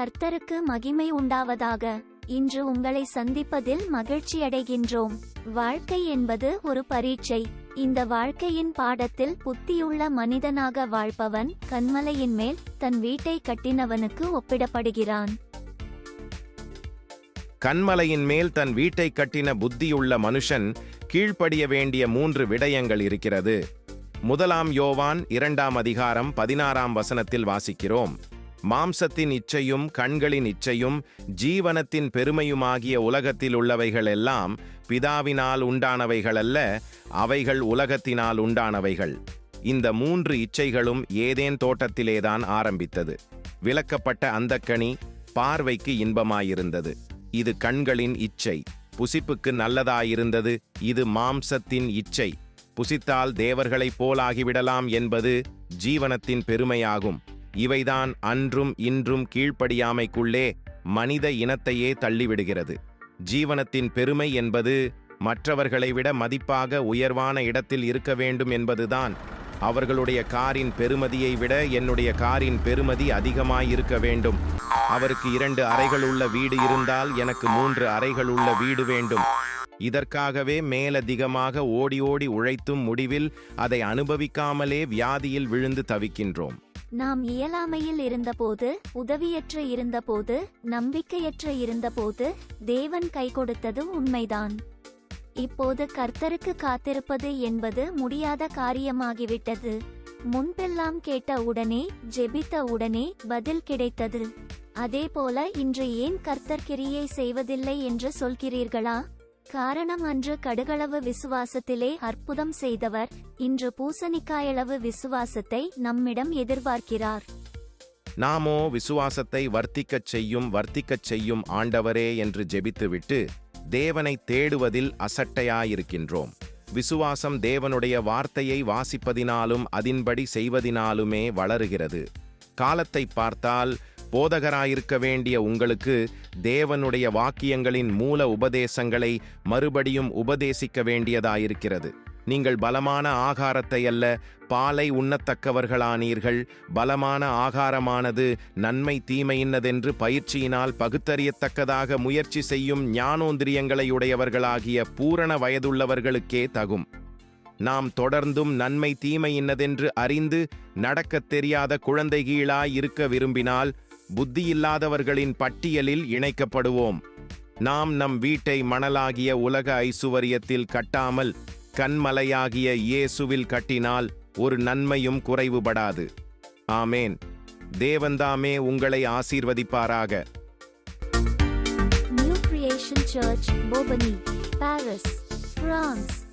கர்த்தருக்கு மகிமை உண்டாவதாக. இன்று உங்களை சந்திப்பதில் மகிழ்ச்சியடைகின்றோம். வாழ்க்கை என்பது ஒரு பரீட்சை. இந்த வாழ்க்கையின் பாடத்தில் புத்தியுள்ள மனிதனாக வாழ்பவன் கண்மலையின் மேல் தன் வீட்டை கட்டினவனுக்கு ஒப்பிடப்படுகிறான். கண்மலையின் மேல் தன் வீட்டை கட்டின புத்தியுள்ள மனுஷன் கீழ்ப்படிய வேண்டிய மூன்று விடயங்கள் இருக்கிறது. முதலாம் யோவான் இரண்டாம் அதிகாரம் பதினாறாம் வசனத்தில் வாசிக்கிறோம். மாம்சத்தின் இச்சையும் கண்களின் இச்சையும் ஜீவனத்தின் பெருமையுமாகிய உலகத்தில் உள்ளவைகளெல்லாம் பிதாவினால் உண்டானவைகளல்ல அவைகள் உலகத்தினால் உண்டானவைகள். இந்த மூன்று இச்சைகளும் ஏதேன் தோட்டத்திலேதான் ஆரம்பித்தது. விலக்கப்பட்ட அந்தக்கனி பார்வைக்கு இன்பமாயிருந்தது. இது கண்களின் இச்சை. புசிப்புக்கு நல்லதாயிருந்தது. இது மாம்சத்தின் இச்சை. புசித்தால் தேவர்களைப் போலாகிவிடலாம் என்பது ஜீவனத்தின் பெருமையாகும். இவைதான் அன்றும் இன்றும் கீழ்ப்படியாமைக்குள்ளே மனித இனத்தையே தள்ளிவிடுகிறது. ஜீவனத்தின் பெருமை என்பது மற்றவர்களை விட மதிப்பாக உயர்வான இடத்தில் இருக்க வேண்டும் என்பதுதான். அவர்களுடைய காரின் பெருமதியை விட என்னுடைய காரின் பெருமதி அதிகமாயிருக்க வேண்டும். அவருக்கு இரண்டு அறைகள் உள்ள வீடு இருந்தால் எனக்கு மூன்று அறைகள் உள்ள வீடு வேண்டும். இதற்காகவே மேலதிகமாக ஓடி ஓடி உழைத்தும் முடிவில் அதை அனுபவிக்காமலே வியாதியில் விழுந்து தவிக்கின்றோம். நாம் இயலாமையில் இருந்தபோது உதவியற்று இருந்தபோது நம்பிக்கையற்ற இருந்தபோது தேவன் கை கொடுத்தது உண்மைதான். இப்போது கர்த்தருக்கு காத்திருப்பது என்பது முடியாத காரியமாகிவிட்டது. முன்பெல்லாம் கேட்ட உடனே ஜெபித்த உடனே பதில் கிடைத்தது. அதேபோல இன்று ஏன் கர்த்தர் கிரியை செய்வதில்லை என்று சொல்கிறீர்களா? காரணம் அன்று கடுகளவு விசுவாசத்திலே அற்புதம் செய்தவர். இன்று பூசணிக்காயளவு விசுவாசத்தை நம்மிடம் எதிர்பார்க்கிறார். நாமோ விசுவாசத்தை வர்த்திக்கச் செய்யும் வர்த்திக்கச் செய்யும் ஆண்டவரே என்று ஜெபித்துவிட்டு தேவனை தேடுவதில் அசட்டையாயிருக்கின்றோம். விசுவாசம் தேவனுடைய வார்த்தையை வாசிப்பதினாலும் அதின்படி செய்வதினாலுமே வளருகிறது. காலத்தை பார்த்தால் போதகராயிருக்க வேண்டிய உங்களுக்கு தேவனுடைய வாக்கியங்களின் மூல உபதேசங்களை மறுபடியும் உபதேசிக்க வேண்டியதாயிருக்கிறது. நீங்கள் பலமான ஆகாரத்தை அல்ல பாலை உண்ணத்தக்கவர்களானீர்கள். பலமான ஆகாரமானது நன்மை தீமையின்னதென்று பயிற்சியினால் பகுத்தறியத்தக்கதாக முயற்சி செய்யும் ஞானோந்திரியங்களை உடையவர்களாகிய பூரண வயதுள்ளவர்களுக்கே தகும். நாம் தொடர்ந்தும் நன்மை தீமை இன்னதென்று அறிந்து நடக்கத் தெரியாத குழந்தைகீழாய் இருக்க விரும்பினால் புத்தியில்லாதவர்களின் பட்டியலில் இணைக்கப்படுவோம். நாம் நம் வீட்டை மணலாகிய உலக ஐசுவரியத்தில் கட்டாமல் கண்மலையாகிய இயேசுவில் கட்டினால் ஒரு நன்மையும் குறைவுபடாது. ஆமேன். தேவன்தாமே உங்களை ஆசீர்வதிப்பாராக. New creation church Paris France